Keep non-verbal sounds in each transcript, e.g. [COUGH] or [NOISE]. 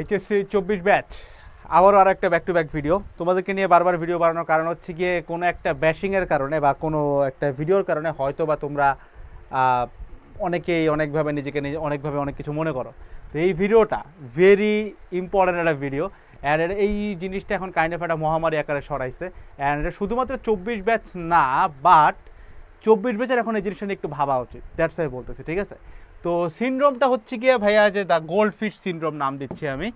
HSC চব্বিশ batch আবারও আর একটা ব্যাক টু ব্যাক ভিডিও তোমাদেরকে নিয়ে বারবার ভিডিও বানানোর কারণ হচ্ছে গিয়ে কোনো একটা ব্যাশিংয়ের কারণে বা কোনো একটা ভিডিওর কারণে হয়তো বা তোমরা অনেকেই অনেকভাবে নিজেকে নিজে, অনেকভাবে অনেক কিছু মনে করো। তো এই ভিডিওটা ভেরি ইম্পর্ট্যান্ট একটা ভিডিও অ্যান্ড এই জিনিসটা এখন কাইন্ড অফ একটা মহামারী আকারে সরাইছে অ্যান্ড এটা শুধুমাত্র চব্বিশ ব্যাচ না বাট চব্বিশ ব্যাচের এখন এই জিনিসটা নিয়ে একটু ভাবা উচিত। দ্যাটস ওয়াই বলতেছি, ঠিক আছে? তো সিনড্রোমটা হচ্ছে গিয়ে ভাইয়া যে দ্য গোল্ড ফিশ সিনড্রোম নাম দিচ্ছি আমি,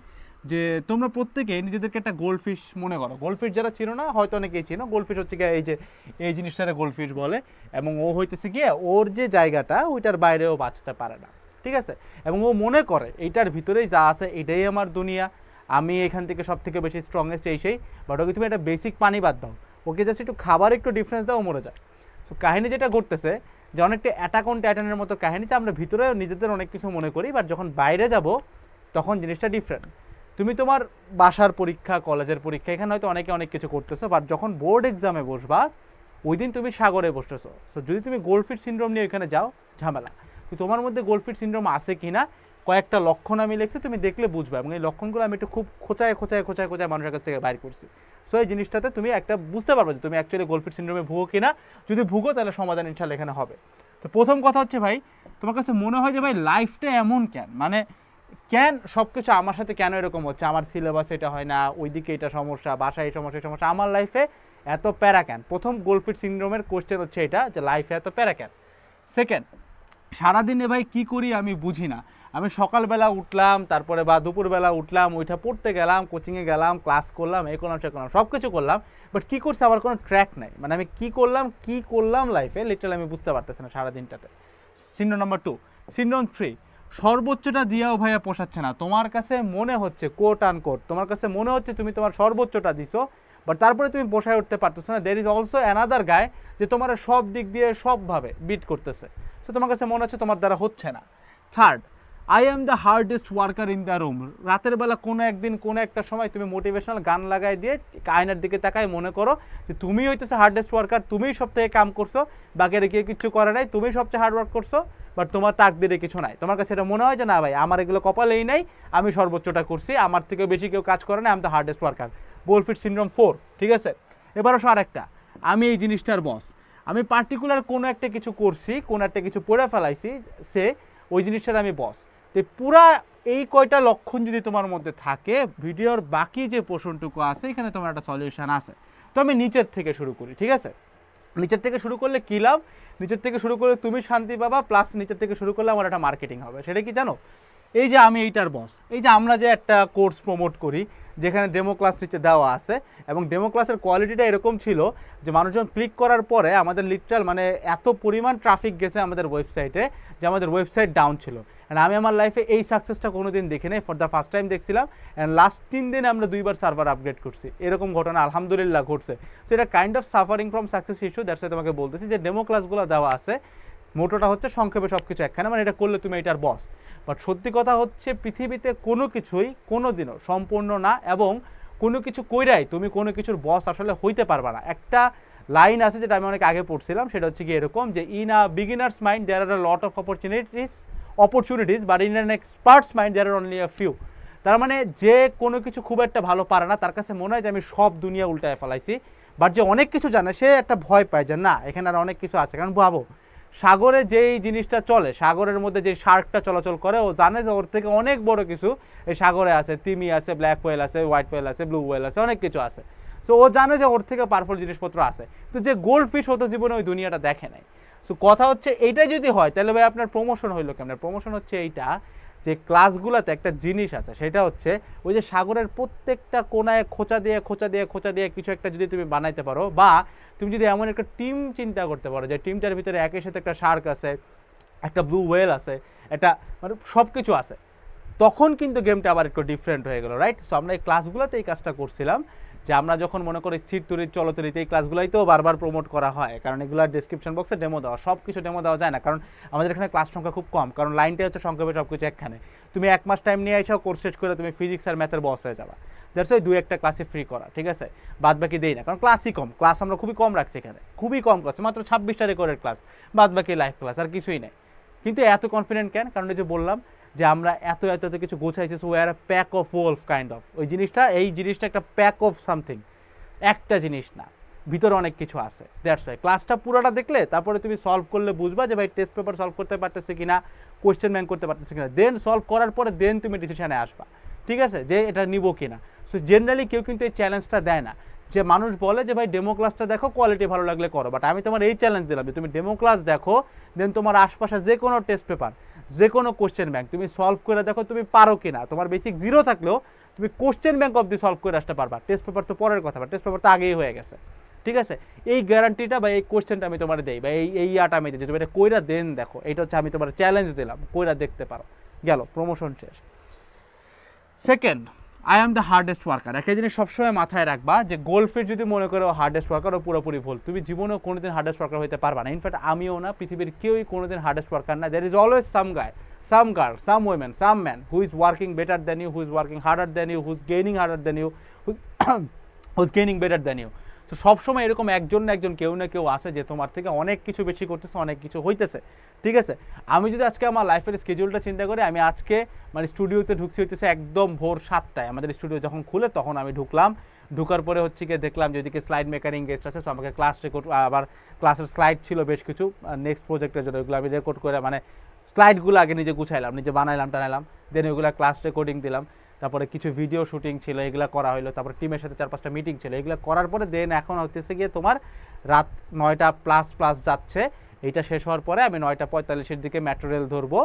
যে তোমরা প্রত্যেকে নিজেদেরকে একটা গোল্ড ফিশ মনে করো। গোল্ড ফিশ যারা ছিল না, হয়তো অনেকেই ছিল গোল্ড ফিশ হচ্ছে গিয়ে এই যে, এই জিনিসটারে গোল্ড ফিশ বলে। এবং ও হইতেছে গিয়ে ওর যে জায়গাটা, ওইটার বাইরেও বাঁচতে পারে না। ঠিক আছে? এবং ও মনে করে, এইটার ভিতরেই যা আছে, এটাই আমার দুনিয়া। আমি এখান থেকে সব থেকে বেশি স্ট্রংগেস্ট এই সেই। বাট ওকে তুমি একটা বেসিক পানি বাদ দাও। ওকে জাস্ট একটু খাবার একটু ডিফারেন্স দাও মরে যায়। সো কাহিনী যেটা ঘটতেছে যে অনেকটা অ্যাটাক অন টাইটানের মতো কাহিনী আমরা ভিতরে নিজেদের অনেক কিছু মনে করি বাট যখন বাইরে যাব, তখন জিনিসটা ডিফারেন্ট তুমি তোমার বাসার পরীক্ষা, কলেজের পরীক্ষা, এখানে হয়তো অনেকে অনেক কিছু করতেছো বাট যখন বোর্ড এক্সামে বসবা, ওই দিন তুমি সাগরে বসতেছো। সো যদি তুমি গোল্ডফিট সিন্ড্রোম নিয়ে ওইখানে যাও, ঝামেলা। তো তোমার মধ্যে গোল্ডফিট সিন্ড্রোম আছে কি না কয়েকটা লক্ষণ আমি লিখছি, তুমি দেখলে বুঝবে এবং এই লক্ষণগুলো আমি একটু খুব খোঁচায় খোঁচায় খোঁচায় খোঁচায় মানুষের কাছ থেকে বাইর করছি। সো এই জিনিসটাতে তুমি একটা বুঝতে পারবে যে তুমি অ্যাকচুয়ালি গোল্ডফিট সিনড্রোমে ভুগো কিনা। যদি ভুগো, তাহলে সমাধান ইনশাল্লাহ এখানে হবে। তো প্রথম কথা হচ্ছে ভাই, তোমার কাছে মনে হয় যে ভাই লাইফটা এমন কেন? মানে কেন সব কিছু আমার সাথে কেন এরকম হচ্ছে? আমার সিলেবাস এটা হয় না, ওইদিকে এটা সমস্যা, বাসায় এই সমস্যা এই সমস্যা। আমার লাইফে এত প্যারা কেন? প্রথম গোলফিট সিনড্রোমের কোশ্চেন হচ্ছে এটা, যে লাইফে এত প্যারা কেন? সেকেন্ড সারাদিনে ভাই কি করি আমি বুঝি না। আমি সকালবেলা উঠলাম, তারপরে বা দুপুরবেলা উঠলাম, ওইটা পড়তে গেলাম কোচিংয়ে গেলাম ক্লাস করলাম এই করলাম, সে করলাম সব কিছু করলাম বাট কী করছে আমার কোনো ট্র্যাক নাই। মানে আমি কী করলাম, কি করলাম লাইফে লিটারালি আমি বুঝতে পারতেছি না সারাদিনটাতে। Syndrome number two syndrome three সর্বোচ্চটা দিয়েও ভাইয়া পোষাচ্ছে না। তোমার কাছে মনে হচ্ছে কোট আন কোট তোমার কাছে মনে হচ্ছে তুমি তোমার সর্বোচ্চটা দিছো বাট তারপরে তুমি পোষায় উঠতে পারতেছো না। দের ইজ অলসো অ্যানাদার গায় যে তোমার সব দিক দিয়ে সবভাবে বিট করতেছে। সো তোমার কাছে মনে হচ্ছে তোমার দ্বারা হচ্ছে না। Third I am the hardest worker in the room রাতের বেলা কোনো একদিন, কোনো একটা সময় তুমি মোটিভেশনাল গান লাগাই দিয়ে আয়নার দিকে তাকায় মনে করো যে তুমি হইতেছে হার্ডেস্ট ওয়ার্কার তুমিই সব থেকে কাম করছ, বাকিরা কেউ কিছু করে নাই তুমি সবচেয়ে হার্ড ওয়ার্ক করছ বাট তোমার তাক দিলে কিছু নাই। তোমার কাছে এটা মনে হয় যে, না ভাই, আমার এগুলো কপালেই নাই, আমি সর্বোচ্চটা করছি, আমার থেকে বেশি কেউ কাজ করে না আমি দ্য হার্ডেস্ট ওয়ার্কার বোলফিট সিনড্রোম ফোর ঠিক আছে? এবার আসো আরেকটা। আমি এই জিনিসটার বস আমি পার্টিকুলার কোনো একটা কিছু করছি, কোনো একটা কিছু পড়ে ফেলাইছি, সে ওই জিনিসটার আমি বস তো পুরা এই কয়টা লক্ষণ যদি তোমার মধ্যে থাকে, ভিডিওর বাকি যে পোষণটুকু আছে, এখানে তোমার একটা সলিউশন আছে। তো আমি নিচের থেকে শুরু করি, ঠিক আছে? নিচের থেকে শুরু করলে কী লাভ? নিচের থেকে শুরু করলে তুমি শান্তি পাবা প্লাস নিচের থেকে শুরু করলে আমার একটা মার্কেটিং হবে। সেটা কি জানো? এই যে আমি এইটার বস এই যে আমরা যে একটা কোর্স প্রমোট করি, যেখানে ডেমো ক্লাস নিচে দেওয়া আছে, এবং ডেমো ক্লাসের কোয়ালিটিটা এরকম ছিল যে মানুষজন ক্লিক করার পরে আমাদের লিটারাল মানে এত পরিমাণ ট্রাফিক গেছে আমাদের ওয়েবসাইটে যে আমাদের ওয়েবসাইট ডাউন ছিল। অ্যান্ড আমি আমার লাইফে এই সাকসেসটা কোনো দিন দেখি নাই ফর দ্য ফার্স্ট টাইম দেখছিলাম। অ্যান্ড লাস্ট তিন দিন আমরা দুইবার সার্ভার আপগ্রেড করছি। এরকম ঘটনা আলহামদুলিল্লাহ ঘটছে। সো এটা kind of suffering from success issue that's তোমাকে বলতেছি যে ডেমো ক্লাসগুলো দেওয়া আছে। মোটোটা হচ্ছে সংক্ষেপে সব কিছু একখানে মানে এটা করলে তুমি এটার বস বাট সত্যি কথা হচ্ছে পৃথিবীতে কোনো কিছুই কোনো দিনও সম্পূর্ণ না এবং কোনো কিছু কইরাই তুমি কোনো কিছুর বস আসলে হইতে পারবে না। একটা লাইন আছে যেটা আমি অনেক আগে পড়ছিলাম, সেটা হচ্ছে কি এরকম যে in a beginner's mind there are lot of opportunities opportunities but in an expert's mind there are only a few তার মানে যে কোনো কিছু খুব একটা ভালো পারে না, তার কাছে মনে হয় যে, আমি সব দুনিয়া উল্টায় ফেলাইছি। বাট যে অনেক কিছু জানে, সে একটা ভয় পায় যে, না, এখানে আর অনেক কিছু আছে। কারণ ভাবো সাগরে যেই জিনিসটা চলে, সাগরের মধ্যে যে শার্কটা চলাচল করে, ও জানে যে ওর থেকে অনেক বড় কিছু এই সাগরে আছে। তিমি আছে, ব্ল্যাক ওয়েল আছে, হোয়াইট ওয়েল আছে, ব্লু ওয়েল আছে, অনেক কিছু আছে। সো ও জানে যে ওর থেকে পারফুল জিনিসপত্র আছে। তো যে গোল্ড ফিশ হতো জীবনে ওই দুনিয়াটা দেখে নাই। সো কথা হচ্ছে এইটা যদি হয়, তাহলে ভাই আপনার প্রমোশন হইল কেমন? প্রমোশন হচ্ছে এইটা যে ক্লাসগুলোতে একটা জিনিস আছে, সেটা হচ্ছে ওই যে সাগরের প্রত্যেকটা কোনায় খোঁচা দিয়ে খোঁচা দিয়ে খোঁচা দিয়ে কিছু একটা যদি তুমি বানাইতে পারো বা তুমি যদি এমন একটা টিম চিন্তা করতে পারো যে টিমটার ভিতরে একই সাথে একটা শার্ক আছে, একটা ব্লু ওয়েল আছে, একটা মানে সব কিছু আছে, তখন কিন্তু গেমটা আবার একটু ডিফারেন্ট হয়ে গেল রাইট সো আমরা এই ক্লাসগুলোতে এই কাজটা করছিলাম। যে আমরা যখন মনে করি স্থির তরিত চলতরিত এই ক্লাসগুলোইতেও বারবার প্রমোট করা হয়। কারণ এগুলোর ডিসক্রিপশন বক্সে ডেমো দেওয়া সব কিছু ডেমো দেওয়া যায় না। কারণ আমাদের এখানে ক্লাস সংখ্যা খুব কম, কারণ লাইনটাই হচ্ছে সংক্ষেপে সব কিছু একখানে। তুমি এক মাস টাইম নিয়ে এসেও কোর্স শেষ করে তুমি ফিজিক্স আর ম্যাথের বস হয়ে যাবা। দ্যাটস ওই দু একটা ক্লাসে ফ্রি করা, ঠিক আছে? বাদ বাকি দেই না, কারণ ক্লাসই কম। ক্লাস আমরা খুবই কম রাখছি এখানে। খুবই কম ক্লাস মাত্র ছাব্বিশটা রেকর্ডের ক্লাস বাদ বাকি লাইভ ক্লাস আর কিছুই নেই। কিন্তু এত কনফিডেন্ট কেন? কারণ এই যে বললাম যে আমরা এত এত এত কিছু গোছাইছি so R pack of wolf kind of ওই জিনিসটা, এই জিনিসটা একটা প্যাক অফ সামথিং একটা জিনিস না, ভিতরে অনেক কিছু আছে। দ্যাটস ওয়াই ক্লাসটা পুরোটা দেখলে, তারপরে তুমি সলভ করলে বুঝবা যে ভাই টেস্ট পেপার সলভ করতে পারতেছে কিনা কোয়েশ্চেন ব্যাংক করতে পারতেছে কিনা। দেন সলভ করার পরে দেন তুমি ডিসিশনে আসবা। ঠিক আছে? যে এটা নিব কিনা। সো জেনারেলি কেউ কিন্তু এই চ্যালেঞ্জটা দেয় না। যে মানুষ বলে যে ভাই ডেমো ক্লাসটা দেখো কোয়ালিটি ভালো লাগলে করো। বাট আমি তোমার এই চ্যালেঞ্জ দিলাম যে তুমি ডেমো ক্লাস দেখো দেন তোমার আশপাশে যে কোনো টেস্ট পেপার যে কোনো কোশ্চেন ব্যাংক তুমি সলভ করে দেখো তুমি পারো কি না তোমার বেসিক জিরো থাকলেও তুমি কোশ্চেন ব্যাংক অব্দি সলভ করে আসতে পারবা। টেস্ট পেপার তো পরের কথা টেস্ট পেপার তো আগেই হয়ে গেছে। ঠিক আছে? এই গ্যারান্টিটা বা এই কোশ্চেনটা আমি তোমার দেই, বা এই এই ইয়াটা আমি দিই তুমি এটা কইরা দেন দেখো। এটা হচ্ছে আমি তোমার চ্যালেঞ্জ দিলাম, কইরা দেখতে পারো। গেল প্রমোশন শেষ। Second I am the hardest worker একটা জিনিস সবসময় মাথায় রাখবা যে গোলফের যদি মনে করো হার্ডেস্ট ওয়ার্কার ও পুরোপুরি ভুল। তুমি জীবনেও কোনোদিন হার্ডেস্ট ওয়ার্কার হতে পারবা না। ইনফ্যাক্ট আমিও না, পৃথিবীর কেউই কোনোদিন হার্ডেস্ট ওয়ার্কার না। There is always some guy some girl some women some man who is working better than you who is working harder than you who is gaining harder than you who is gaining better than you তো সবসময় এরকম একজন না একজন কেউ না কেউ আসে যে তোমার থেকে অনেক কিছু বেশি করতেছে, অনেক কিছু হইতেছে। ঠিক আছে? আমি যদি আজকে আমার লাইফের স্কেডিউলটা চিন্তা করি, আমি আজকে মানে স্টুডিওতে ঢুকছি হইতেছে একদম ভোর সাতটায়। আমাদের স্টুডিও যখন খুলে তখন আমি ঢুকলাম। ঢুকার পরে হচ্ছে গিয়ে দেখলাম যে ওইদিকে স্লাইড মেকারিং গেস্ট আছে, তো আমাকে ক্লাস রেকর্ড আবার ক্লাসের স্লাইড ছিল বেশ কিছু। নেক্সট প্রজেক্টের জন্য ওইগুলো আমি রেকর্ড করে মানে স্লাইডগুলো আগে নিজে গুছাইলাম, নিজে বানাইলাম, টানাইলাম। দেন ওইগুলো ক্লাস রেকর্ডিং দিলাম। তারপরে কিছু ভিডিও শুটিং ছিল, এগুলো করা হইল, তারপরে টিমের সাথে চার পাঁচটা মিটিং ছিল, এগুলো করার পরে দেন এখন হতেছে গিয়ে তোমার রাত নয়টা প্লাস প্লাস যাচ্ছে, এইটা শেষ হওয়ার পরে আমি নয়টা পঁয়তাল্লিশের দিকে মেট্রো রেল ধরবো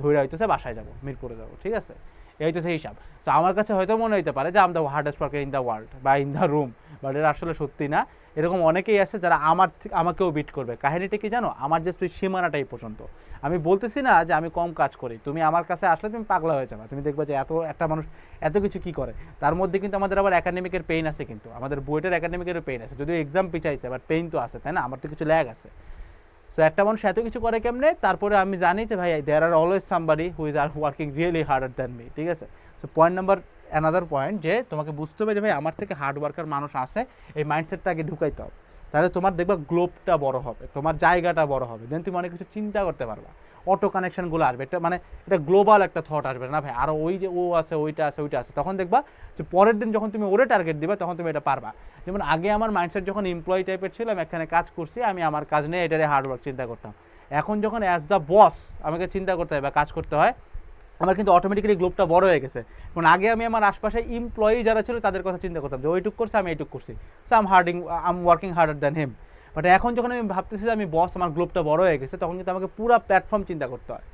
ধরে হইতেছে বাসায় যাব, মিরপুরে যাব, ঠিক আছে? এই হিসাব। তো আমার কাছে হয়তো মনে হইতে পারে যে I'm the hardest worker in the world বা ইন দ্য রুম বাট এটা আসলে সত্যি না। এরকম অনেকেই আছে যারা আমার আমাকেও বিট করবে। কাহিনীটা কি জানো? আমার যে সীমানাটাই পর্যন্ত। আমি বলতেছি না যে, আমি কম কাজ করি। তুমি আমার কাছে আসলে তুমি পাগলা হয়ে যাবে। তুমি দেখবে যে, এত, একটা মানুষ এত কিছু কি করে? তার মধ্যে কিন্তু আমাদের আবার একাডেমিকের পেইন আছে কিন্তু। আমাদের বুয়েটের একাডেমিকেরও পেইন আছে। যদিও এক্সাম পিছাইছে বাট পেইন তো আছে, তাই না? আমার তো কিছু ল্যাগ আছে। সো একটা মানুষ এত কিছু করে কেমনে? তারপরে আমি জানি যে, ভাই there are always somebody who is are working really harder than me ঠিক আছে? So point number another point যে, তোমাকে বুঝতে হবে যে, ভাই, আমার থেকে হার্ড ওয়ার্কার মানুষ আছে, এই মাইন্ডসেটটা আগে ঢুকাইতে হবে। তাহলে তোমার দেখবা গ্লোবটা বড় হবে, তোমার জায়গাটা বড় হবে। দেন তুমি অনেক কিছু চিন্তা করতে পারবা। অটো কানেকশনগুলো আসবে। এটা মানে এটা গ্লোবাল একটা থট আসবে না ভাই। আরও ওই যে ও আছে, ওইটা আছে ওইটা আছে। তখন দেখবা যে পরের দিন যখন তুমি ওরে টার্গেট দিবা, তখন তুমি এটা পারবা। যেমন আগে আমার মাইন্ডসেট যখন এমপ্লয়ি টাইপের ছিল আমি এখানে কাজ করছি, আমি আমার কাজ নিয়ে এটারে হার্ডওয়ার্ক চিন্তা করতাম। এখন যখন অ্যাজ দ্য বস আমাকে চিন্তা করতে হয় বা কাজ করতে হয় আমার কিন্তু অটোমেটিক্যালি গ্লোবটা বড় হয়ে গেছে। কারণ আগে আমি আমার আশপাশে এমপ্লয়ি যারা ছিল, তাদের কথা চিন্তা করতাম যে ওইটুক করছে, আমি এইটুক করছি। So um harding um working harder than him but এখন যখন আমি ভাবতেছি যে, আমি বস আমার গ্লোবটা বড় হয়ে গেছে, তখন কিন্তু আমাকে পুরো প্ল্যাটফর্ম চিন্তা করতে হয়।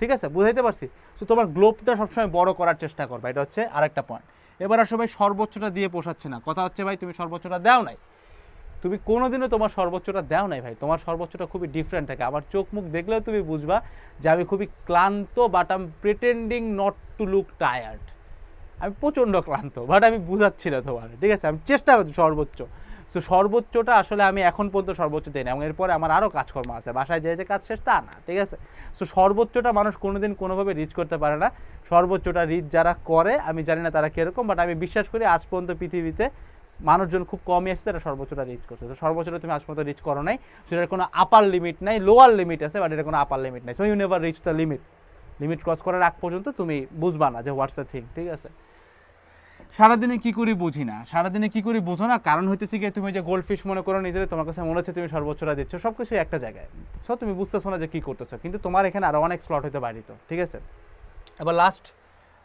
ঠিক আছে? বুঝাইতে পারছি? সো তোমার গ্লোবটা সবসময় বড় করার চেষ্টা করবে। এটা হচ্ছে আরেকটা পয়েন্ট এবার আসলে ভাই সর্বোচ্চটা দিয়ে পোষাচ্ছে না। কথা হচ্ছে, ভাই, তুমি সর্বোচ্চটা দাও নাই। তুমি কোনোদিনও তোমার সর্বোচ্চটা দাও নাই ভাই। তোমার সর্বোচ্চটা খুবই ডিফারেন্ট থাকে। আমার চোখ মুখ দেখলেও তুমি বুঝবা যে আমি খুবই ক্লান্ত but um pretending not to look tired আমি প্রচণ্ড ক্লান্ত বাট আমি বুঝাচ্ছি না তোমার। ঠিক আছে? আমি চেষ্টা করছি সর্বোচ্চ। সো সর্বোচ্চটা আসলে আমি এখন পর্যন্ত সর্বোচ্চ দিই না এবং এরপরে আমার আরও কাজকর্ম আছে। বাসায় যে যে কাজ শেষ, তা না। ঠিক আছে? সো সর্বোচ্চটা মানুষ কোনোদিন কোনোভাবে রিচ করতে পারে না। সর্বোচ্চটা রিচ যারা করে, আমি জানি না তারা কীরকম বাট আমি বিশ্বাস করি আজ পর্যন্ত পৃথিবীতে মানুষজন খুব কমই আছে তারা সর্বোচ্চটা রিচ করছে। তো সর্বোচ্চটা তুমি আজ পর্যন্ত রিচ করো নাই। সেটার কোনো আপার লিমিট নাই লোয়ার লিমিট আছে বাট এটা কোনো আপার লিমিট নাই। So you never reach the limit limit cross করার আগ পর্যন্ত তুমি বুঝবা না যে হোয়াটস দ্য থিং ঠিক আছে? সারাদিনে কি করি বুঝি না। সারাদিনে কি করি বুঝো না? কারণ হইতেছে কি, তুমি যে গোল্ড ফিশ মনে করো নিজের, তোমার কাছে মনে হচ্ছে তুমি সর্বোচ্চটা দিচ্ছ। সব কিছু একটা জায়গায়। সো তুমি বুঝতেছো না যে কি করতেছো। কিন্তু তোমার এখানে আরও অনেক স্লট হতে পারি তো ঠিক আছে? এবার লাস্ট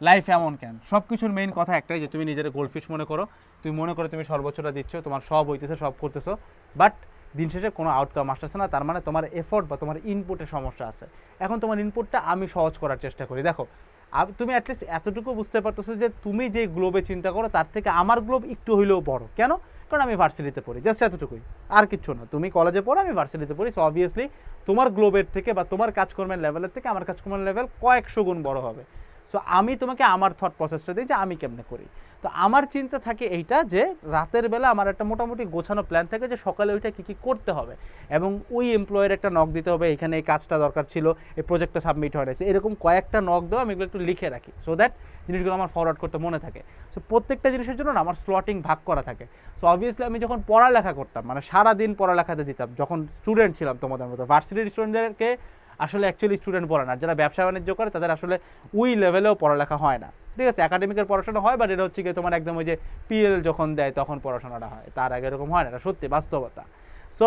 লাইফ এমন কেন? সব কিছুর মেইন কথা একটাই যে তুমি নিজের গোল্ড ফিশ মনে করো। তুমি মনে করো তুমি সর্বোচ্চটা দিচ্ছ, তোমার সব হইতেছে, সব করতেছো। বাট দিন শেষে কোনো আউটকাম আসতেছে না, তার মানে তোমার এফোর্ট বা তোমার ইনপুটের সমস্যা আছে। এখন তোমার ইনপুটটা আমি সহজ করার চেষ্টা করি। দেখো তুমি অ্যাটলিস্ট এতটুকু বুঝতে পারতেছো যে তুমি যে গ্লোবে চিন্তা করো, তার থেকে আমার গ্লোব একটু হইলেও বড়। কেন? কারণ আমি ভার্সিটিতে পড়ি জাস্ট এতটুকুই। আর কিচ্ছু না। তুমি কলেজে পড়ো, আমি ভার্সিটিতে পড়ি। সো অবভিয়াসলি তোমার গ্লোবের থেকে বা তোমার কাজকর্মের লেভেলের থেকে আমার কাজকর্মের লেভেল কয়েকশো গুণ বড় হবে। সো আমি তোমাকে আমার থট প্রসেসটা দিই যে আমি কেমনে করি। তো আমার চিন্তা থাকে এইটা যে রাতের বেলা আমার একটা মোটামুটি গোছানো প্ল্যান থাকে যে সকালে ওইটা কী কী করতে হবে এবং ওই এমপ্লয়ের একটা নক দিতে হবে, এখানে এই কাজটা দরকার ছিল, এই প্রজেক্টটা সাবমিট হয় না এরকম কয়েকটা নক দেওয়া আমি এগুলো একটু লিখে রাখি। সো দ্যাট জিনিসগুলো আমার ফরওয়ার্ড করতে মনে থাকে। সো প্রত্যেকটা জিনিসের জন্য আমার স্লটিং ভাগ করা থাকে। সো অবভিয়াসলি আমি যখন পড়ালেখা করতাম মানে সারাদিন পড়ালেখাতে দিতাম, যখন স্টুডেন্ট ছিলাম তোমাদের মতো ভার্সিটির স্টুডেন্টদেরকে আসলে অ্যাকচুয়ালি স্টুডেন্ট বলে না। যারা ব্যবসা বাণিজ্য করে, তাদের আসলে ওই লেভেলেও পড়ালেখা হয় না। ঠিক আছে একাডেমিকের পড়াশোনা হয় বাট এটা হচ্ছে কি তোমার একদম ওই যে পিএল যখন দেয়, তখন পড়াশোনাটা হয়। তার আগে এরকম হয় না, এটা সত্যি, বাস্তবতা। সো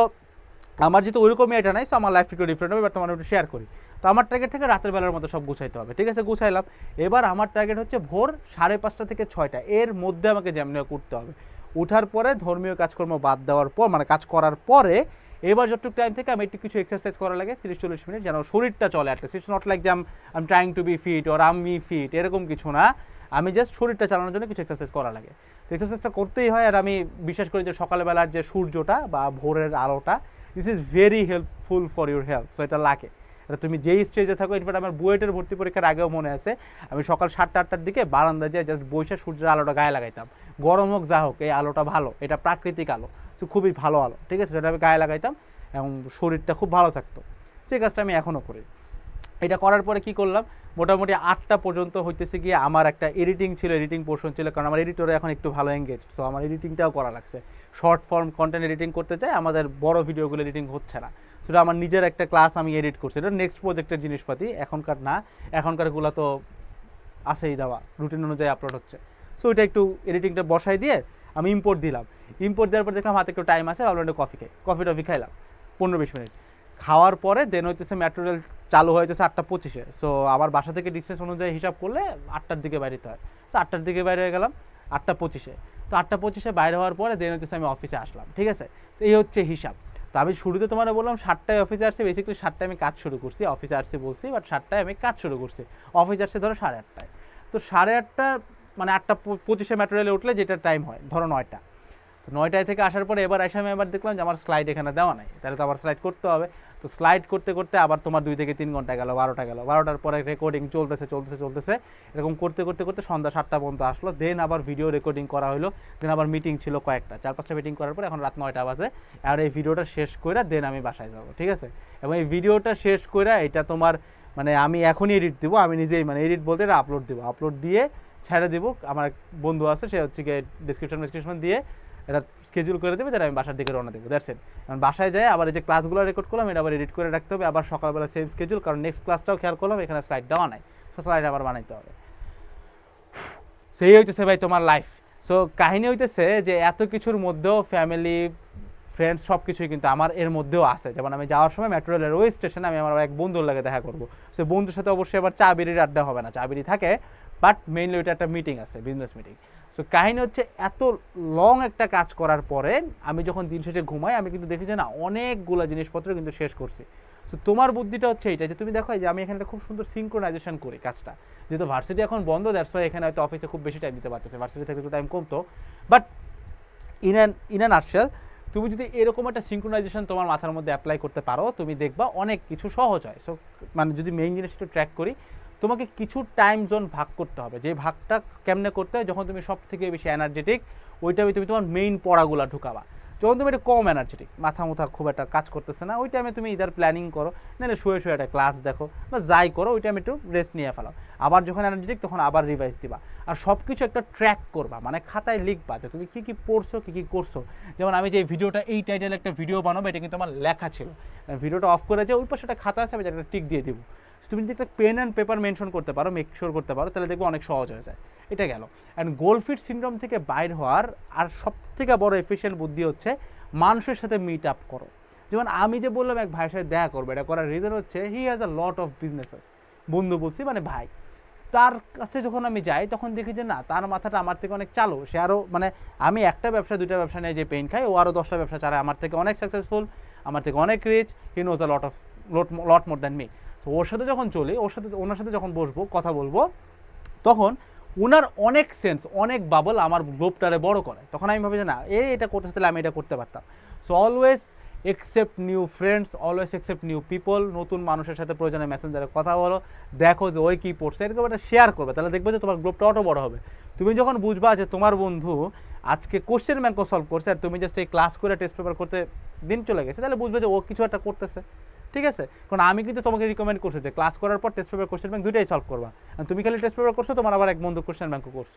আমার যেহেতু ওইরকমই এটা নাই সো আমার লাইফ একটু ডিফারেন্ট হবে বাট তোমার একটু শেয়ার করি। তো আমার টার্গেট থেকে রাতের বেলার মতো সব গুছাইতে হবে। ঠিক আছে, গুছাইলাম। এবার আমার টার্গেট হচ্ছে ভোর সাড়ে পাঁচটা থেকে ছয়টা। এর মধ্যে আমাকে যেমনিও করতে হবে। উঠার পরে ধর্মীয় কাজকর্ম বাদ দেওয়ার পর মানে কাজ করার পরে এবার যতটুকু টাইম থেকে আমি একটু কিছু এক্সারসাইজ করা লাগে তিরিশ চল্লিশ মিনিট যেন শরীরটা চলে অ্যাটলিস্ট ইটস নট লাইক যে আম trying to be fit or আমি ফিট এরকম কিছু না। আমি জাস্ট শরীরটা চালানোর জন্য কিছু এক্সারসাইজ করা লাগে। তো এক্সারসাইজটা করতেই হয় আর আমি বিশ্বাস করি যে সকালবেলার যে সূর্যটা বা ভোরের আলোটা this is very helpful for your health so এটা লাগে। এটা তুমি যেই স্টেজে থাকো ইনফ্যাক্ট আমার বুয়েটের ভর্তি পরীক্ষার আগেও মনে আছে, আমি সকাল সাতটা আটটার দিকে বারান্দায় যেয়ে জাস্ট বসে সূর্যের আলোটা গায়ে লাগাইতাম। গরম হোক, যা হোক, এই আলোটা ভালো। এটা প্রাকৃতিক আলো তো খুবই ভালো আলো, ঠিক আছে? সেটা আমি গায়ে লাগাইতাম এবং শরীরটা খুব ভালো থাকতো। সেই কাজটা আমি এখনও করি। এটা করার পরে কি করলাম? মোটামুটি আটটা পর্যন্ত হইতেছে গিয়ে আমার একটা এডিটিং ছিল এডিটিং পোর্শন ছিল, কারণ আমার এডিটরে এখন একটু ভালো এঙ্গেজ সো আমার এডিটিংটাও করা লাগছে। শর্ট ফর্ম কন্টেন্ট এডিটিং করতে চাই, আমাদের বড় ভিডিওগুলো এডিটিং হচ্ছে না। সেটা আমার নিজের একটা ক্লাস আমি এডিট করছি। এটা নেক্সট প্রজেক্টের জিনিসপাতি, এখনকার না এখনকারগুলো তো আসেই দেওয়া রুটিন অনুযায়ী আপলোড হচ্ছে। সো ওইটা একটু এডিটিংটা বসাই দিয়ে আমি ইম্পোর্ট দিলাম। ইম্পোর্ট দেওয়ার পর দেখলাম হাতে একটু টাইম আছে, ভাবলাম কফি খাই। কফি টফি খাইলাম, পনেরো বিশ মিনিট। খাওয়ার পরে দেন হইতেছে মেট্রো রেল চালু হয়ে যাচ্ছে আটটা পঁচিশে। সো আমার বাসা থেকে ডিস্টেন্স অনুযায়ী হিসাব করলে আটটার দিকে বাইরে হয়। সো আটটার দিকে বাইরে হয়ে গেলাম, আটটা পঁচিশে। তো আটটা পঁচিশে বাইরে হওয়ার পরে দেন হচ্ছে আমি অফিসে আসলাম, ঠিক আছে? তো এই হচ্ছে হিসাব। তো আমি শুরুতে তোমার বললাম সাতটায় অফিসে আসছি বেসিক্যালি সাতটায় আমি কাজ শুরু করছি অফিসে আসছি বলছি বাট সাতটায় আমি কাজ শুরু করছি। অফিসে আসছে ধরো সাড়ে আটটায়। তো সাড়ে আটটা মানে আটটা পঁচিশে মেট্রো রেলে উঠলে যেটা টাইম হয়, ধরো নয়টা। তো নয়টায় থেকে আসার পরে এবার এসে আমি এবার দেখলাম যে আমার স্লাইড এখানে দেওয়া নাই। তাহলে তো আবার স্লাইড করতে হবে। তো স্লাইড করতে করতে আবার তোমার দুই থেকে তিন ঘণ্টা গেল, বারোটা গেল। বারোটার পরে রেকর্ডিং চলতেছে চলতেছে চলতেছে। এরকম করতে করতে করতে সন্ধ্যা সাতটা পর্যন্ত আসলো। দেন আবার ভিডিও রেকর্ডিং করা হলো। দেন আবার মিটিং ছিল কয়েকটা। চার পাঁচটা মিটিং করার পর এখন রাত নয়টা বাজে। আর এই ভিডিওটা শেষ করে দেন আমি বাসায় যাব, ঠিক আছে? এবং এই ভিডিওটা শেষ করে এটা তোমার মানে আমি এখনই এডিট দিব, আমি নিজেই মানে এডিট বলতে এটা আপলোড দিব। আপলোড দিয়ে ছেড়ে দিব। আমার এক বন্ধু আছে, সে হচ্ছে গিয়ে ডিসক্রিপশন ডিসক্রিপশন দিয়ে এটা স্কেজুল করে দেবে তাহলে আমি বাসার দিকে রওনা দেবো। দ্যাটস ইট কারণ বাসায় যায় আবার এই যে ক্লাসগুলো রেকর্ড করলাম, এটা আবার এডিট করে রাখতে হবে। আবার সকালবেলা সেম স্কেজুল কারণ নেক্সট ক্লাসটাও খেয়াল করলাম, এখানে স্লাইড দেওয়া নাই। সো স্লাইড আবার বানাইতে হবে। সেই হইতেছে ভাই তোমার লাইফ সো কাহিনী হইতেছে যে এত কিছুর মধ্যেও ফ্যামিলি ফ্রেন্ডস সব কিছুই কিন্তু আমার এর মধ্যেও আছে। যেমন আমি যাওয়ার সময় মেট্রো রেলের ওই স্টেশনে আমি আমার এক বন্ধুর লাগে দেখা করব। সে বন্ধুর সাথে অবশ্যই আবার চা বিড়ির আড্ডা হবে না। চা বিড়ি থাকে বাট মেইনলি ওইটা একটা মিটিং আছে বিজনেস মিটিং সো কাহিনী হচ্ছে এত লং একটা কাজ করার পরে আমি যখন দিন শেষে ঘুমাই, আমি কিন্তু দেখি যে না, অনেকগুলো জিনিসপত্র কিন্তু শেষ করছি। সো তোমার বুদ্ধিটা হচ্ছে এইটা যে তুমি দেখো যে আমি এখানে খুব সুন্দর সিঙ্ক্রোনাইজেশন করি কাজটা। যেহেতু ভার্সিটি এখন বন্ধ দ্যাটস ওয়াই এখানে হয়তো অফিসে খুব বেশি টাইম দিতে পারতেছে ভার্সিটি থেকে একটু টাইম কমতো। But in an in an আর্টশেল তুমি যদি এরকম একটা সিঙ্ক্রোনাইজেশন তোমার মাথার মধ্যে অ্যাপ্লাই করতে পারো, তুমি দেখবা অনেক কিছু সহজ হয়। সো মানে যদি মেইন জিনিস একটু ট্র্যাক করি তোমাকে কিছু টাইম জোন ভাগ করতে হবে। যে ভাগটা কেমনে করতে হয়? যখন তুমি সব থেকে বেশি এনার্জেটিক ওইটা তুমি তোমার মেইন পড়াগুলো ঢুকাবা। যখন তুমি এটা কম এনার্জেটিক মাথা মুথা খুব একটা কাজ করতেছে না, ওই টাইমে তুমি ইদার প্ল্যানিং করো, নাহলে শুয়ে শুয়ে একটা ক্লাস দেখো, বা যাই করো, ওই টাইমে একটু রেস্ট নিয়ে ফেলো। আবার যখন এনার্জেটিক তখন আবার রিভাইজ দিবা। আর সব কিছু একটা ট্র্যাক করবা মানে খাতায় লিখবা যে তুমি কী কী পড়ছো, কী কী করছ। যেমন আমি যে ভিডিওটা, এই টাইটেল একটা ভিডিও বানাবো, এটা কিন্তু আমার লেখা ছিল। ভিডিওটা অফ করে যে ওই পাশে একটা খাতা আছে, আমি একটা টিক দিয়ে দিব। তুমি যদি একটা পেন অ্যান্ড পেপার মেনশন করতে পারো মেক শিওর করতে পারো, তাহলে দেখবে অনেক সহজ হয়ে যায়। এটা গেল। অ্যান্ড গোলফিট সিনড্রোম থেকে বাইর হওয়ার আর সব থেকে বড় এফিসিয়েন্ট বুদ্ধি হচ্ছে মানুষের সাথে মিট আপ করো। যেমন আমি যে বললাম, এক ভাইয়ের সাথে দেখা করব, এটা করার রিজন হচ্ছে he has a lot of businesses বন্ধু বলছি মানে ভাই। তার কাছে যখন আমি যাই, তখন দেখি যে না, তার মাথাটা আমার থেকে অনেক চালু। সে আরও মানে আমি একটা ব্যবসা, দুইটা ব্যবসা নিয়ে যে পেন খাই, ও আরও দশটা ব্যবসা চালায়। আমার থেকে অনেক সাকসেসফুল আমার থেকে অনেক rich he knows a lot of lot lot more than me তো ওর সাথে যখন চলি, ওর সাথে, ওনার সাথে যখন বসবো, কথা বলব, তখন ওনার অনেক সেন্স অনেক বাবল আমার গ্লোবটারে বড় করে। তখন আমি ভাবি যে, না, এ এটা করতেছে তাহলে আমি এটা করতে পারতাম। So always accept new friends always accept new people নতুন মানুষের সাথে প্রয়োজনে মেসেঞ্জারে কথা বলো, দেখো যে ওই কী পড়ছে, এরকম একটা শেয়ার করবে। তাহলে দেখবে যে তোমার গ্রুপটা অটো বড় হবে। তুমি যখন বুঝবা যে তোমার বন্ধু আজকে কোশ্চেন ব্যাংকও সলভ করছে, আর তুমি জাস্ট এই ক্লাস করে টেস্ট পেপার করতে দিন চলে গেছে, তাহলে বুঝবে যে ও কিছু একটা করতেছে। ঠিক আছে? কারণ আমি কিন্তু তোমাকে রিকমেন্ড করছি যে ক্লাস করার পর টেস্ট পেপার কোশ্চেন ব্যাংক দুইটাই সলভ করবা। তুমি খালি টেস্ট পেপার করছ, তোমার আবার এক বন্ধু কোশ্চেন ব্যাংকও করছ।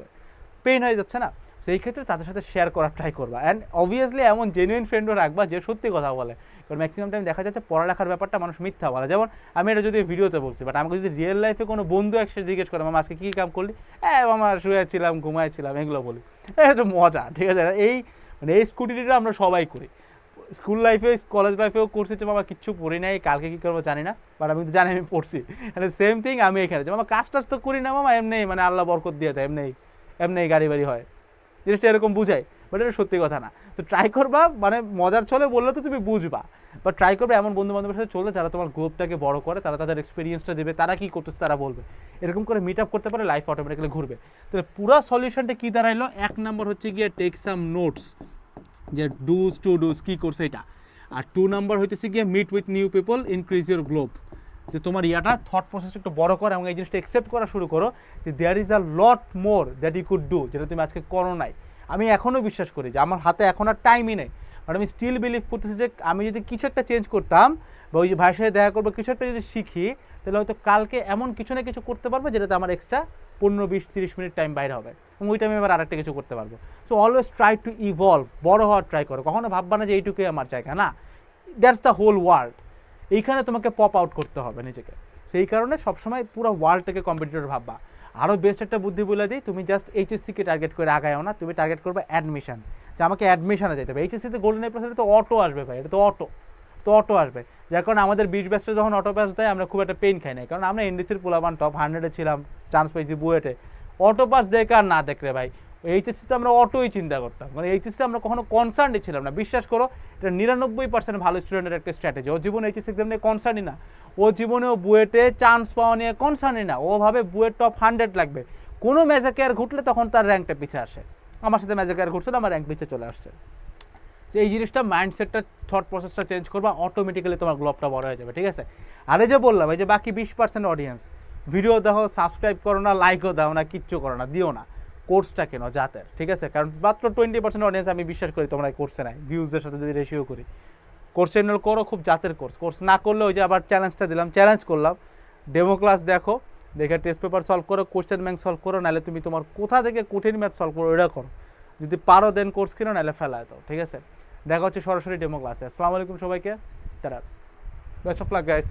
পেইন হয়ে যাচ্ছে না? সেই ক্ষেত্রে তাদের সাথে শেয়ার করার ট্রাই করবা। অ্যান্ড অবভিয়াসলি এমন জেনুইন ফ্রেন্ডও রাখবা যে সত্যি কথা বলে। কারণ ম্যাক্সিমাম টাইম দেখা যাচ্ছে পড়ালেখার ব্যাপারটা মানুষ মিথ্যা বলে। যেমন আমি এটা যদি ভিডিওতে বলছি বাট আমাকে যদি রিয়েল লাইফে কোনো বন্ধু একসাথে জিজ্ঞেস করে, মামা, আজকে কী কাম করলি? হ্যাঁ মামা, শুয়েছিলাম, ঘুমাইছিলাম, এগুলো বলি। [LAUGHS] এটা মজা, ঠিক আছে? এই মানে এই স্কুটিটা আমরা সবাই করি। স্কুল লাইফে কলেজ লাইফেও করছি যে বাবা কিচ্ছু পড়ি নাই, কালকে কী করব জানি না বাট আমি তো জানি আমি পড়ছি। মানে সেম থিং আমি এখানে মামা, কাজ টাজ তো করি না মামা, এমনি মানে আল্লাহ বরকত দিয়ে দেয়, এমনি এমনি গাড়ি বাড়ি হয়। জিনিসটা এরকম বুঝাই বাট এটা সত্যি কথা না। তো ট্রাই করবা মানে মজার ছলে বললে তো তুমি বুঝবা। বা ট্রাই করবে এমন বন্ধু বান্ধবের সাথে চলে যারা তোমার গ্রুপটাকে বড় করে, তারা তাদের এক্সপিরিয়েন্সটা দেবে, তারা কী করতেছে তারা বলবে। এরকম করে মিট আপ করতে পারে লাইফ অটোমেটিক্যালি ঘুরবে। তাহলে পুরো সলিউশনটা কী দাঁড়াইলো? এক নম্বর হচ্ছে গিয়ে টেক সাম নোটস যে ডুজ টু ডুজ কী করছে এটা? আর টু নাম্বার হইতেছে গিয়ে meet with new people increase your globe যে তোমার ইয়াটা থট প্রসেসটা একটু বড় করো এবং এই জিনিসটা অ্যাকসেপ্ট করা শুরু করো যে there is a lot more that you could do যেটা তুমি আজকে করো নাই। আমি এখনও বিশ্বাস করি যে আমার হাতে এখন আর টাইমই নেই। বাট আমি স্টিল বিলিভ করতেছি যে আমি যদি কিছু একটা চেঞ্জ করতাম বা ওই যে ভাইয়ের সাথে দেখা করব, কিছু একটা যদি শিখি, তাহলে হয়তো কালকে এমন কিছু না কিছু করতে পারব যেটাতে আমার এক্সট্রা পনেরো, বিশ, তিরিশ মিনিট টাইম বাইরে হবে। এবং ওই টাইমে এবার আরেকটা কিছু করতে পারব। So always try to evolve বড় হওয়ার ট্রাই করো। কখনো ভাববা না যে এইটুকুই আমার জায়গা, না। দ্যাটস দ্য হোল ওয়ার্ল্ড এইখানে তোমাকে পপ আউট করতে হবে নিজেকে। সেই কারণে সবসময় পুরো ওয়ার্ল্ডটাকে কম্পিটিটর ভাববা। আরও বেস্ট একটা বুদ্ধি বলে দিই, তুমি জাস্ট এইচএসসিকে টার্গেট করে আগায়ও না, তুমি টার্গেট করবে অ্যাডমিশন যে আমাকে অ্যাডমিশনে যেতে হবে। এইচএসসিতে গোল্ডেন এ প্লাস তো অটো আসবে ভাই, এটা তো অটো তো অটো আসবে। যার কারণে আমাদের বিশ ব্যাচটা যখন অটো পাস দেয়, আমরা খুব একটা পেন খাই নাই। কারণ আমরা এনডিসির পোলাবান টপ হান্ড্রেডে ছিলাম চান্স পাইছি বুয়েটে। অটো পাস দেখ আর না দেখলে ভাই এইচএসসিতে আমরা অটোই চিন্তা করতাম। মানে এইচএসসিতে আমরা কখনো কনসার্নই ছিলাম না। বিশ্বাস করো, এটা নিরানব্বই পার্সেন্ট ভালো স্টুডেন্টের একটা স্ট্র্যাটেজি ও জীবনে এইচএসসি এক্সাম নিয়ে কনসার্নই না। ও জীবনেও বুয়েটে চান্স পাওয়া নিয়ে কনসার্নই না। ও ভাবে বুয়েট টপ হান্ড্রেড লাগবে। কোনো ম্যাজে কেয়ার ঘুটলে তখন তার র্যাঙ্কটা পিছিয়ে আসে। আমার সাথে ম্যাজে কেয়ার ঘুরছিল, আমার র্যাঙ্ক পিছিয়ে চলে আসছে। যে এই জিনিসটা মাইন্ডসেটটা থট প্রসেসটা চেঞ্জ করবা অটোমেটিক্যালি তোমার গ্লোবটা বড় হয়ে যাবে, ঠিক আছে? আর এই যে বললাম, এই যে বাকি বিশ পার্সেন্ট অডিয়েন্স ভিডিও দেখো সাবস্ক্রাইব করো না লাইকও দাও না, কিচ্ছু করো না, দিও না। কোর্সটা কেন? জাতের, ঠিক আছে? কারণ মাত্র টোয়েন্টি পার্সেন্ট অডিয়েন্স আমি বিশ্বাস করি তোমরা কোর্সে নাই ভিউজের সাথে যদি রেশিও করি। কোর্স এনরোল করো, খুব জাতের কোর্স কোর্স না করলে ওই যে আবার চ্যালেঞ্জটা দিলাম চ্যালেঞ্জ করলাম। ডেমো ক্লাস দেখো দেখে টেস্ট পেপার সলভ করো কোশ্চেন ব্যাংক সলভ করো, নাহলে তুমি তোমার কোথা থেকে কঠিন ম্যাথ সলভ করো এটা করো। যদি পারো দেন কোর্স কিনো, নাহলে ফেলায় তো ঠিক আছে? দেখা হচ্ছে সরাসরি ডেমো ক্লাসে আসসালামু আলাইকুম সবাইকে তারা বেস্ট অফ লাক গাইস